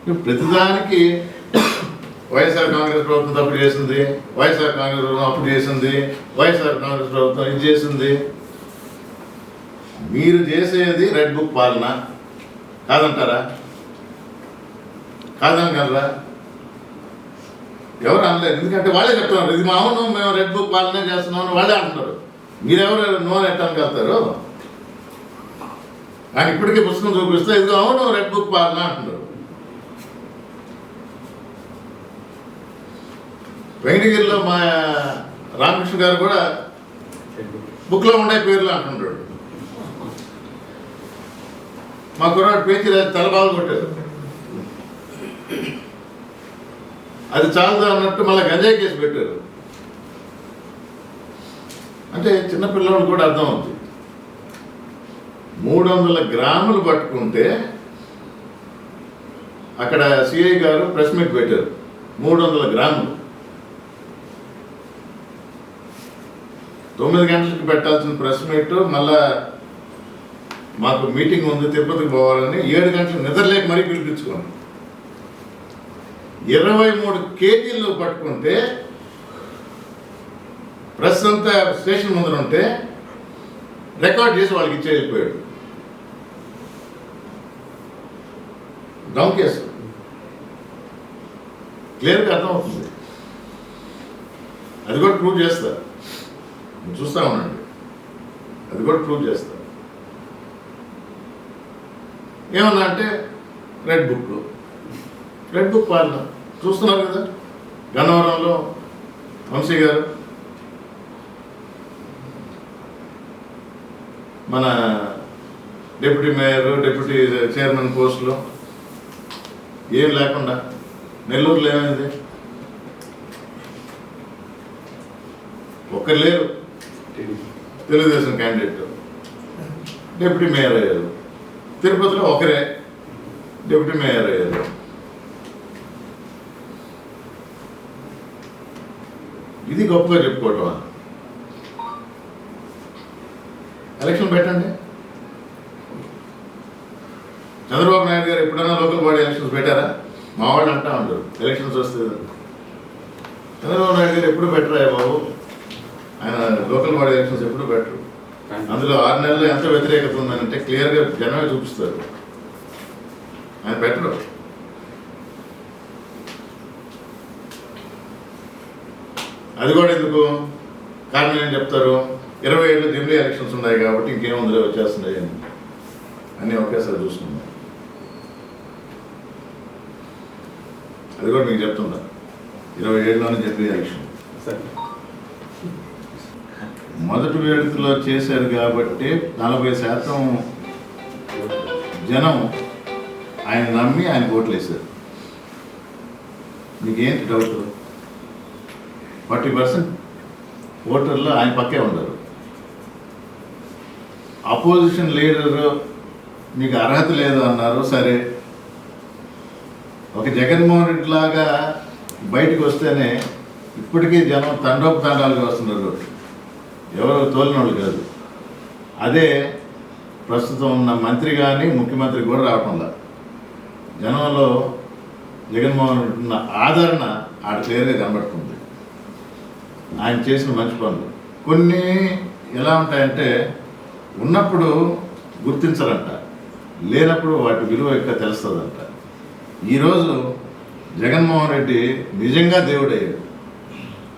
ఇప్పుడు ప్రతిదానికి వైఎస్ఆర్ కాంగ్రెస్ ప్రభుత్వం తప్పు చేసింది వైఎస్ఆర్ కాంగ్రెస్ ప్రభుత్వం అప్పు చేసింది వైఎస్ఆర్ కాంగ్రెస్ ప్రభుత్వం ఇది చేసింది. మీరు చేసేది రెడ్ బుక్ పాలన. కాదంటారా? కాదనగలరా ఎవరు అనలేదు. ఎందుకంటే వాళ్ళే చెప్తున్నారు. ఇది మా అవును మేము రెడ్ బుక్ పాలనే చేస్తున్నామని వాళ్ళే అంటున్నారు. మీరెవరు నోన్ ఎట్టడానికి వెళ్తారు నాకు ఇప్పటికీ పుస్తకం చూపిస్తే ఇది అవును రెడ్ బుక్ పాలన అంటున్నారు. వెంకటగిరిలో మా రామకృష్ణ గారు కూడా బుక్లో ఉండే పేర్లు అంటున్నాడు మా కుర్రాడు పేచి తలబాలు కొట్టారు అది చాలదు అన్నట్టు మళ్ళీ గంజాయి కేసు పెట్టారు. అంటే చిన్నపిల్లవాడు కూడా అర్థం అవుతుంది మూడు వందల గ్రాములు పట్టుకుంటే అక్కడ సిఐ గారు ప్రెస్ మీట్ పెట్టారు. మూడు వందల గ్రాములు. తొమ్మిది గంటలకు పెట్టాల్సిన ప్రెస్ మీట్ మళ్ళా మాకు మీటింగ్ ఉంది తిరుపతికి పోవాలని ఏడు గంటలు నిద్రలేక మరీ పిలిపించుకోండి ఇరవై మూడు కేజీలు పట్టుకుంటే ప్రెస్ అంతా స్టేషన్ ముందర ఉంటే రికార్డ్ చేసి వాళ్ళకి ఇచ్చే వెళ్ళిపోయాడు డౌన్ కేసు. క్లియర్గా అర్థమవుతుంది. అది కూడా ప్రూవ్ చేస్తారు చూస్తా ఉండండి అది కూడా ప్రూవ్ చేస్తా. ఏమన్నా అంటే రెడ్ బుక్ రెడ్ బుక్ పాలన చూస్తున్నారు కదా? గన్నవరంలో వంశీ గారు. మన డిప్యూటీ మేయర్ డిప్యూటీ చైర్మన్ పోస్టులో ఏం లేకుండా. నెల్లూరులో ఏమైంది? ఒక్కరు లేరు. తెలుగుదేశం క్యాండిడేట్ డిప్యూటీ మేయర్ అయ్యారు. తిరుపతిలో ఒకరే డిప్యూటీ మేయర్ అయ్యారు. ఇది గొప్పగా చెప్పుకోవటం ఎలక్షన్ పెట్టండి. చంద్రబాబు నాయుడు గారు ఎప్పుడైనా లోకల్ బాడీ ఎలక్షన్స్ పెట్టారా? మా వాళ్ళు అంటా ఉంటారు ఎలక్షన్స్ వస్తే చంద్రబాబు నాయుడు గారు ఎప్పుడు పెట్టరా బాబు? ఆయన లోకల్ బాడీ ఎలక్షన్స్ ఎప్పుడు పెట్టరు అందులో ఆరు నెలలు ఎంత వ్యతిరేకత ఉందంటే క్లియర్గా జనమే చూపిస్తారు. ఆయన పెట్టరు అది కూడా ఎందుకు? కారణం ఏం చెప్తారు? ఇరవై ఏళ్ళు జమిలీ ఎలక్షన్స్ ఉన్నాయి కాబట్టి ఇంకేముందిలే వచ్చేస్తున్నాయి అని. అన్నీ ఒకేసారి చూస్తున్నాం. అది కూడా మీకు చెప్తున్నా ఇరవై ఏడులోనే జమిలీ ఎలక్షన్. మొదటి వేడుకలో చేశారు కాబట్టి నలభై శాతం జనం ఆయన నమ్మి ఆయన ఓట్లు వేశారు మీకేంటి డౌట్ ఫార్టీ పర్సెంట్ ఓటర్లు ఆయన పక్కే ఉండరు అపోజిషన్ లీడర్ మీకు అర్హత లేదు అన్నారు సరే. ఒక జగన్మోహన్ రెడ్డి లాగా బయటకు వస్తేనే ఇప్పటికీ జనం తండోపు తండాలుగా వస్తున్నారు. ఎవరు తోలినోళ్ళు కాదు. అదే ప్రస్తుతం ఉన్న మంత్రి కానీ ముఖ్యమంత్రి కూడా రాకుండా జనంలో జగన్మోహన్ రెడ్డి ఉన్న ఆదరణ ఆడ క్లియర్గా కనబడుతుంది. ఆయన చేసిన మంచి పనులు. కొన్ని ఎలా ఉంటాయంటే ఉన్నప్పుడు గుర్తించరంట. లేనప్పుడు వాటి విలువ ఎక్కువ తెలుస్తుందంట. ఈరోజు జగన్మోహన్ రెడ్డి నిజంగా దేవుడయ్యాడు.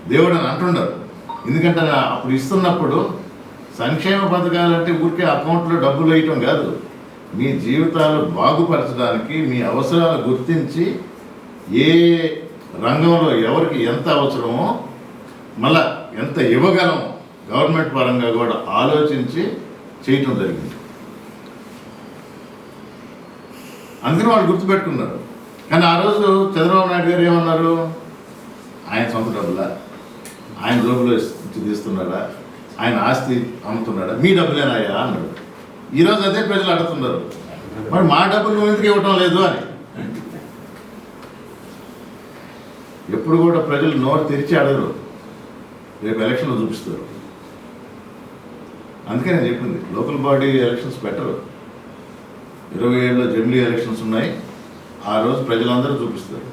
దేవుడు అని అంటుండరు. ఎందుకంటే అప్పుడు ఇస్తున్నప్పుడు సంక్షేమ పథకాలంటే ఊరికే అకౌంట్లో డబ్బులు వేయటం కాదు. మీ జీవితాలు బాగుపరచడానికి మీ అవసరాలు గుర్తించి ఏ రంగంలో ఎవరికి ఎంత అవసరమో మళ్ళా ఎంత ఇవ్వగలమో గవర్నమెంట్ పరంగా కూడా ఆలోచించి చేయటం జరిగింది. అందుకని వాళ్ళు గుర్తుపెట్టుకున్నారు. కానీ ఆ రోజు చంద్రబాబు నాయుడు గారు ఏమన్నారు? ఆయన సొంత డబ్బులా? ఆయన జోబులో తీస్తున్నాడా? ఆయన ఆస్తి అమ్ముతున్నాడా? మీ డబ్బులేనాయా? అన్నాడు. ఈరోజు అదే ప్రజలు అడుగుతున్నారు. మరి మా డబ్బులు నువ్వు ఎందుకు ఇవ్వటం లేదు అని. ఎప్పుడు కూడా ప్రజలు నోరు తెరిచి అడగరు. రేపు ఎలక్షన్లో చూపిస్తారు. అందుకే నేను చెప్పింది లోకల్ బాడీ ఎలక్షన్స్ పెట్టరు. ఇరవై ఏడులో జమిలీ ఎలక్షన్స్ ఉన్నాయి. ఆ రోజు ప్రజలందరూ చూపిస్తారు.